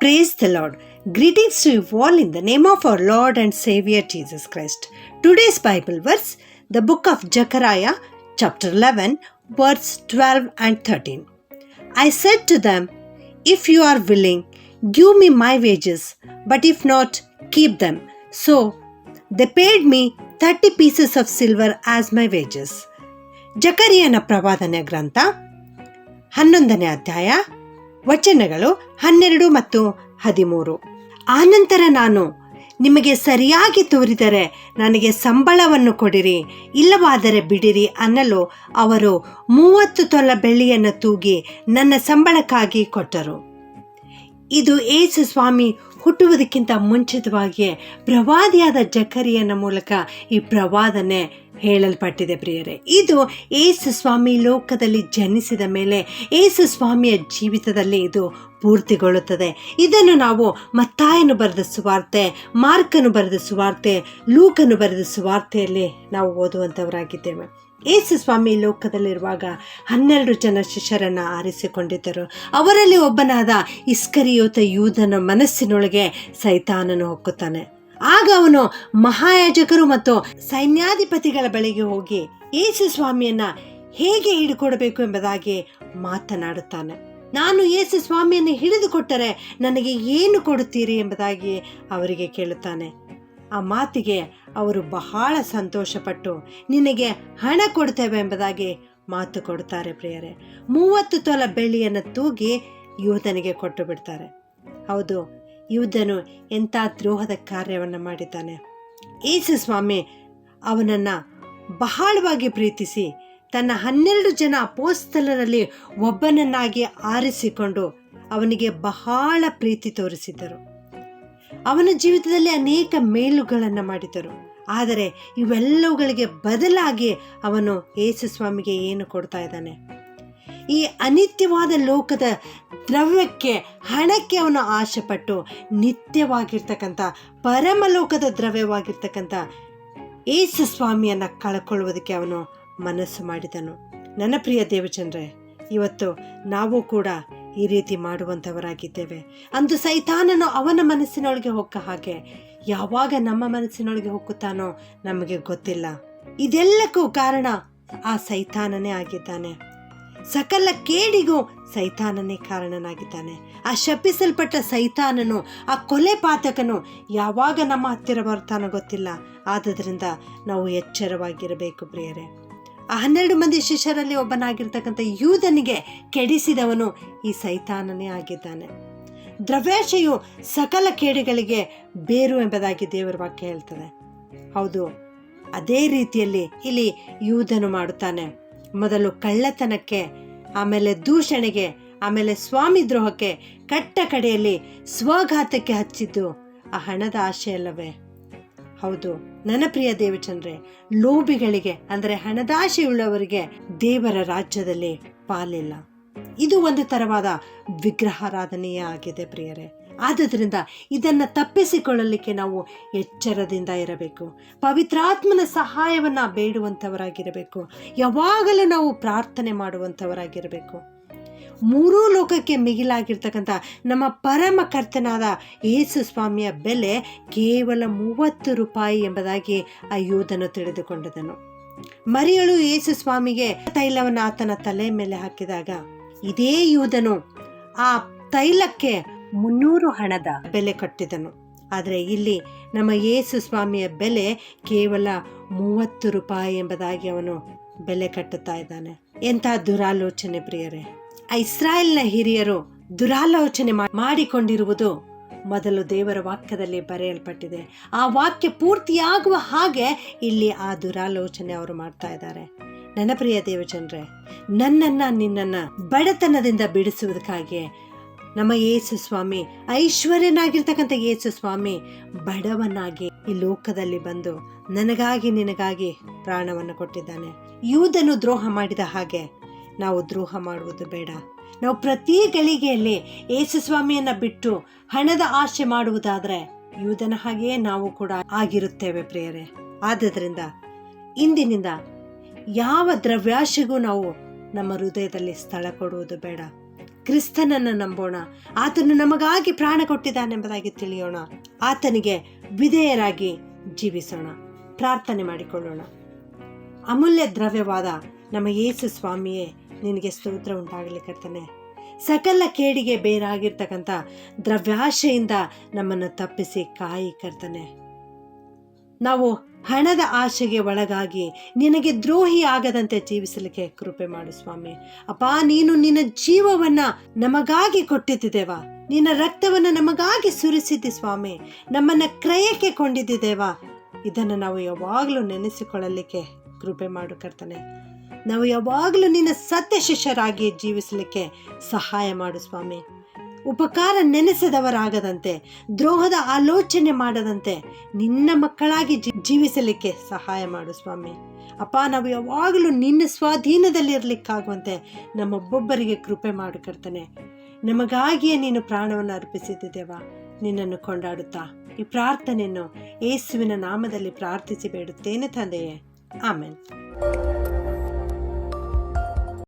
Praise the Lord. Greetings to you all in the name of our Lord and Savior Jesus Christ. Today's Bible verse, the book of Zechariah, chapter 11, verse 12 and 13. I said to them, If you are willing, give me my wages, but if not, keep them. So they paid me 30 pieces of silver as my wages. ಜಕರಿಯನ ಪ್ರವಾದನೆ ಗ್ರಂಥ ಹನ್ನೊಂದನೇ ಅಧ್ಯಾಯ ವಚನಗಳು ಹನ್ನೆರಡು ಮತ್ತು ಹದಿಮೂರು. ಆನಂತರ ನಾನು, ನಿಮಗೆ ಸರಿಯಾಗಿ ತೋರಿದರೆ ನನಗೆ ಸಂಬಳವನ್ನು ಕೊಡಿರಿ, ಇಲ್ಲವಾದರೆ ಬಿಡಿರಿ ಅನ್ನಲು ಅವರು ಮೂವತ್ತು ತೊಲ ಬೆಳ್ಳಿಯನ್ನು ತೂಗಿ ನನ್ನ ಸಂಬಳಕ್ಕಾಗಿ ಕೊಟ್ಟರು. ಇದು ಏಸು ಸ್ವಾಮಿ ಹುಟ್ಟುವುದಕ್ಕಿಂತ ಮುಂಚಿತವಾಗಿಯೇ ಪ್ರವಾದಿಯಾದ ಜಕರಿಯನ ಮೂಲಕ ಈ ಪ್ರವಾದನೆ ಹೇಳಲ್ಪಟ್ಟಿದೆ ಪ್ರಿಯರೇ. ಇದು ಏಸು ಸ್ವಾಮಿ ಲೋಕದಲ್ಲಿ ಜನಿಸಿದ ಮೇಲೆ ಏಸು ಸ್ವಾಮಿಯ ಜೀವಿತದಲ್ಲಿ ಇದು ಪೂರ್ತಿಗೊಳ್ಳುತ್ತದೆ. ಇದನ್ನು ನಾವು ಮತ್ತಾಯನು ಬರೆದ ಸುವಾರ್ತೆ, ಮಾರ್ಕನು ಬರೆದ ಸುವಾರ್ತೆ, ಲೂಕನು ಬರೆದ ಸುವಾರ್ತೆಯಲ್ಲಿ ನಾವು ಓದುವಂಥವರಾಗಿದ್ದೇವೆ. ಏಸು ಸ್ವಾಮಿ ಲೋಕದಲ್ಲಿರುವಾಗ ಹನ್ನೆರಡು ಜನ ಶಿಷ್ಯರನ್ನು ಆರಿಸಿಕೊಂಡಿದ್ದರು. ಅವರಲ್ಲಿ ಒಬ್ಬನಾದ ಇಸ್ಕರಿಯೋತ ಯೂದನ ಮನಸ್ಸಿನೊಳಗೆ ಸೈತಾನನು ಹೊಕ್ಕುತ್ತಾನೆ. ಆಗ ಅವನು ಮಹಾಯಾಜಕರು ಮತ್ತು ಸೈನ್ಯಾಧಿಪತಿಗಳ ಬಳಿಗೆ ಹೋಗಿ ಯೇಸು ಸ್ವಾಮಿಯನ್ನ ಹೇಗೆ ಹಿಡಿಕೊಡಬೇಕು ಎಂಬುದಾಗಿ ಮಾತನಾಡುತ್ತಾನೆ. ನಾನು ಯೇಸು ಸ್ವಾಮಿಯನ್ನು ಹಿಡಿದುಕೊಟ್ಟರೆ ನನಗೆ ಏನು ಕೊಡುತ್ತೀರಿ ಎಂಬುದಾಗಿ ಅವರಿಗೆ ಕೇಳುತ್ತಾನೆ. ಆ ಮಾತಿಗೆ ಅವರು ಬಹಳ ಸಂತೋಷಪಟ್ಟು ನಿನಗೆ ಹಣ ಕೊಡ್ತೇವೆ ಎಂಬುದಾಗಿ ಮಾತು ಕೊಡುತ್ತಾರೆ ಪ್ರಿಯರೇ. ಮೂವತ್ತು ತೊಲ ಬೆಳ್ಳಿಯನ್ನು ತೂಗಿ ಯೋಧನಿಗೆ ಕೊಟ್ಟು ಬಿಡ್ತಾರೆ. ಹೌದು ಯೂದನು ಎಂಥ ದ್ರೋಹದ ಕಾರ್ಯವನ್ನು ಮಾಡಿದ್ದಾನೆ. ಏಸು ಸ್ವಾಮಿ ಅವನನ್ನು ಬಹಳವಾಗಿ ಪ್ರೀತಿಸಿ ತನ್ನ ಹನ್ನೆರಡು ಜನ ಅಪೋಸ್ತಲರಲ್ಲಿ ಒಬ್ಬನನ್ನಾಗಿ ಆರಿಸಿಕೊಂಡು ಅವನಿಗೆ ಬಹಳ ಪ್ರೀತಿ ತೋರಿಸಿದ್ದರು. ಅವನ ಜೀವಿತದಲ್ಲಿ ಅನೇಕ ಮೇಲುಗಳನ್ನು ಮಾಡಿದರು ಆದರೆ ಇವೆಲ್ಲವುಗಳಿಗೆ ಬದಲಾಗಿ ಅವನು ಯೇಸು ಸ್ವಾಮಿಗೆ ಏನು ಕೊಡ್ತಾ ಇದ್ದಾನೆ? ಈ ಅನಿತ್ಯವಾದ ಲೋಕದ ದ್ರವ್ಯಕ್ಕೆ, ಹಣಕ್ಕೆ ಅವನು ಆಶೆಪಟ್ಟು ನಿತ್ಯವಾಗಿರ್ತಕ್ಕಂಥ ಪರಮಲೋಕದ ದ್ರವ್ಯವಾಗಿರ್ತಕ್ಕಂಥ ಏಸು ಸ್ವಾಮಿಯನ್ನು ಕಳ್ಕೊಳ್ಳುವುದಕ್ಕೆ ಅವನು ಮನಸ್ಸು ಮಾಡಿದನು. ನನ್ನ ಪ್ರಿಯ ದೇವಚಂದ್ರೆ ಇವತ್ತು ನಾವು ಕೂಡ ಈ ರೀತಿ ಮಾಡುವಂಥವರಾಗಿದ್ದೇವೆ. ಅಂದು ಸೈತಾನನು ಅವನ ಮನಸ್ಸಿನೊಳಗೆ ಹೊಕ್ಕ ಹಾಗೆ ಯಾವಾಗ ನಮ್ಮ ಮನಸ್ಸಿನೊಳಗೆ ಹೊಕ್ಕುತ್ತಾನೋ ನಮಗೆ ಗೊತ್ತಿಲ್ಲ. ಇದೆಲ್ಲಕ್ಕೂ ಕಾರಣ ಆ ಸೈತಾನನೇ ಆಗಿದ್ದಾನೆ. ಸಕಲ ಕೇಡಿಗೂ ಸೈತಾನನೇ ಕಾರಣನಾಗಿದ್ದಾನೆ. ಆ ಶಪಿಸಲ್ಪಟ್ಟ ಸೈತಾನನು, ಆ ಕೊಲೆ ಪಾತಕನು ಯಾವಾಗ ನಮ್ಮ ಹತ್ತಿರ ಬರ್ತಾನೋ ಗೊತ್ತಿಲ್ಲ. ಆದ್ದರಿಂದ ನಾವು ಎಚ್ಚರವಾಗಿರಬೇಕು ಪ್ರಿಯರೇ. ಆ ಹನ್ನೆರಡು ಮಂದಿ ಶಿಷ್ಯರಲ್ಲಿ ಒಬ್ಬನಾಗಿರ್ತಕ್ಕಂಥ ಯೂದನಿಗೆ ಕೆಡಿಸಿದವನು ಈ ಸೈತಾನನೇ ಆಗಿದ್ದಾನೆ. ದ್ರವ್ಯಾಶೆಯು ಸಕಲ ಕೇಡುಗಳಿಗೆ ಬೇರು ಎಂಬುದಾಗಿ ದೇವರ ವಾಕ್ಯ ಹೇಳ್ತದೆ. ಹೌದು, ಅದೇ ರೀತಿಯಲ್ಲಿ ಇಲ್ಲಿ ಯೂದನು ಮಾಡುತ್ತಾನೆ. ಮೊದಲು ಕಳ್ಳತನಕ್ಕೆ, ಆಮೇಲೆ ದೂಷಣೆಗೆ, ಆಮೇಲೆ ಸ್ವಾಮಿ ದ್ರೋಹಕ್ಕೆ ಕಟ್ಟ ಕಡೆಯಲ್ಲಿ ಸ್ವಘಾತಕ್ಕೆ ಹಚ್ಚಿದ್ದು ಆ ಹಣದ ಆಶೆ ಅಲ್ಲವೇ? ಹೌದು, ನನ್ನ ಪ್ರಿಯ ದೇವಚಂದ್ರೆ, ಲೋಭಿಗಳಿಗೆ, ಅಂದರೆ ಹಣದಾಶೆಯುಳ್ಳವರಿಗೆ ದೇವರ ರಾಜ್ಯದಲ್ಲಿ ಪಾಲಿಲ್ಲ. ಇದು ಒಂದು ತರವಾದ ವಿಗ್ರಹಾರಾಧನೆಯೇ ಆಗಿದೆ ಪ್ರಿಯರೇ. ಆದುದರಿಂದ ಇದನ್ನು ತಪ್ಪಿಸಿಕೊಳ್ಳಲಿಕ್ಕೆ ನಾವು ಎಚ್ಚರದಿಂದ ಇರಬೇಕು. ಪವಿತ್ರಾತ್ಮನ ಸಹಾಯವನ್ನು ಬೇಡುವಂಥವರಾಗಿರಬೇಕು. ಯಾವಾಗಲೂ ನಾವು ಪ್ರಾರ್ಥನೆ ಮಾಡುವಂಥವರಾಗಿರಬೇಕು. ಮೂರೂ ಲೋಕಕ್ಕೆ ಮಿಗಿಲಾಗಿರ್ತಕ್ಕಂಥ ನಮ್ಮ ಪರಮ ಕರ್ತನಾದ ಯೇಸು ಸ್ವಾಮಿಯ ಬೆಲೆ ಕೇವಲ ಮೂವತ್ತು ರೂಪಾಯಿ ಎಂಬುದಾಗಿ ಆ ಯೋಧನು ತಿಳಿದುಕೊಂಡದನು. ಮರಿಯಳು ಯೇಸು ಸ್ವಾಮಿಗೆ ತೈಲವನ್ನು ಆತನ ತಲೆ ಮೇಲೆ ಹಾಕಿದಾಗ, ಇದೇ ಯೋಧನು, ಆ ತೈಲಕ್ಕೆ ಮುನ್ನೂರು ಹಣದ ಬೆಲೆ ಕಟ್ಟಿದನು. ಆದರೆ ಇಲ್ಲಿ ನಮ್ಮ ಯೇಸು ಸ್ವಾಮಿಯ ಬೆಲೆ ಕೇವಲ ಮೂವತ್ತು ರೂಪಾಯಿ ಎಂಬುದಾಗಿ ಅವನು ಬೆಲೆ ಕಟ್ಟುತ್ತಾ ಇದ್ದಾನೆ. ಎಂಥ ದುರಾಲೋಚನೆ ಪ್ರಿಯರೇ. ಇಸ್ರಾಯೇಲ್ನ ಹಿರಿಯರು ದುರಾಲೋಚನೆ ಮಾಡಿಕೊಂಡಿರುವುದು ಮೊದಲು ದೇವರ ವಾಕ್ಯದಲ್ಲಿ ಬರೆಯಲ್ಪಟ್ಟಿದೆ. ಆ ವಾಕ್ಯ ಪೂರ್ತಿಯಾಗುವ ಹಾಗೆ ಇಲ್ಲಿ ಆ ದುರಾಲೋಚನೆ ಅವರು ಮಾಡ್ತಾ ಇದ್ದಾರೆ. ನನ್ನ ಪ್ರಿಯ ದೇವಜನರೇ, ನನ್ನನ್ನು ನಿನ್ನನ್ನು ಬಡತನದಿಂದ ಬಿಡಿಸುವುದಕ್ಕಾಗಿ ನಮ್ಮ ಯೇಸು ಸ್ವಾಮಿ, ಐಶ್ವರ್ಯನಾಗಿರ್ತಕ್ಕಂಥ ಯೇಸು ಸ್ವಾಮಿ, ಬಡವನಾಗಿ ಈ ಲೋಕದಲ್ಲಿ ಬಂದು ನನಗಾಗಿ ನಿನಗಾಗಿ ಪ್ರಾಣವನ್ನು ಕೊಟ್ಟಿದ್ದಾನೆ. ಯೂದನು ದ್ರೋಹ ಮಾಡಿದ ಹಾಗೆ ನಾವು ದ್ರೋಹ ಮಾಡುವುದು ಬೇಡ. ನಾವು ಪ್ರತಿ ಗಳಿಗೆಯಲ್ಲಿ ಯೇಸು ಸ್ವಾಮಿಯನ್ನ ಬಿಟ್ಟು ಹಣದ ಆಶೆ ಮಾಡುವುದಾದರೆ ಯೂದನ ಹಾಗೆಯೇ ನಾವು ಕೂಡ ಆಗಿರುತ್ತೇವೆ ಪ್ರಿಯರೇ. ಆದ್ದರಿಂದ ಇಂದಿನಿಂದ ಯಾವ ದ್ರವ್ಯಾಶೆಗೂ ನಾವು ನಮ್ಮ ಹೃದಯದಲ್ಲಿ ಸ್ಥಳ ಕೊಡುವುದು ಬೇಡ. ಕ್ರಿಸ್ತನನ್ನು ನಂಬೋಣ. ಆತನು ನಮಗಾಗಿ ಪ್ರಾಣ ಕೊಟ್ಟಿದ್ದಾನೆಂಬುದಾಗಿ ತಿಳಿಯೋಣ. ಆತನಿಗೆ ವಿಧೇಯರಾಗಿ ಜೀವಿಸೋಣ. ಪ್ರಾರ್ಥನೆ ಮಾಡಿಕೊಳ್ಳೋಣ. ಅಮೂಲ್ಯ ದ್ರವ್ಯವಾದ ನಮ್ಮ ಯೇಸು ಸ್ವಾಮಿಯೇ, ನಿನಗೆ ಸ್ತೋತ್ರ ಉಂಟಾಗಲಿ ಕರ್ತನೆ. ಸಕಲ ಕೇಡಿಗೆ ಬೇರಾಗಿರ್ತಕ್ಕಂಥ ದ್ರವ್ಯಾಶೆಯಿಂದ ನಮ್ಮನ್ನು ತಪ್ಪಿಸಿ ಕಾಯಿ ಕರ್ತನೆ. ನಾವು ಹಣದ ಆಶೆಗೆ ಒಳಗಾಗಿ ನಿನಗೆ ದ್ರೋಹಿ ಆಗದಂತೆ ಜೀವಿಸಲಿಕ್ಕೆ ಕೃಪೆ ಮಾಡು ಸ್ವಾಮಿ. ಅಪ್ಪ, ನೀನು ನಿನ್ನ ಜೀವವನ್ನ ನಮಗಾಗಿ ಕೊಟ್ಟಿದ್ದೇವಾ ನಿನ್ನ ರಕ್ತವನ್ನು ನಮಗಾಗಿ ಸುರಿಸಿದ್ದಿ ಸ್ವಾಮಿ. ನಮ್ಮನ್ನ ಕ್ರಯಕ್ಕೆ ಕೊಂಡಿದ್ದೇವಾ ಇದನ್ನು ನಾವು ಯಾವಾಗಲೂ ನೆನೆಸಿಕೊಳ್ಳಲಿಕ್ಕೆ ಕೃಪೆ ಮಾಡು ಕರ್ತನೆ. ನಾವು ಯಾವಾಗಲೂ ನಿನ್ನ ಸತ್ಯ ಶಿಷ್ಯರಾಗಿ ಜೀವಿಸಲಿಕ್ಕೆ ಸಹಾಯ ಮಾಡು ಸ್ವಾಮಿ. ಉಪಕಾರ ನೆನೆಸದವರಾಗದಂತೆ, ದ್ರೋಹದ ಆಲೋಚನೆ ಮಾಡದಂತೆ ನಿನ್ನ ಮಕ್ಕಳಾಗಿ ಜೀವಿಸಲಿಕ್ಕೆ ಸಹಾಯ ಮಾಡು ಸ್ವಾಮಿ. ಅಪ್ಪ, ನಾವು ಯಾವಾಗಲೂ ನಿನ್ನ ಸ್ವಾಧೀನದಲ್ಲಿರಲಿಕ್ಕಾಗುವಂತೆ ನಮ್ಮೊಬ್ಬೊಬ್ಬರಿಗೆ ಕೃಪೆ ಮಾಡು ಕರ್ತನೆ. ನಮಗಾಗಿಯೇ ನೀನು ಪ್ರಾಣವನ್ನು ಅರ್ಪಿಸಿದ್ದೇವ ನಿನ್ನನ್ನು ಕೊಂಡಾಡುತ್ತಾ? ಈ ಪ್ರಾರ್ಥನೆಯನ್ನು ಯೇಸುವಿನ ನಾಮದಲ್ಲಿ ಪ್ರಾರ್ಥಿಸಿ ಬೇಡುತ್ತೇನೆ ತಂದೆಯೇ. ಆಮೇಲೆ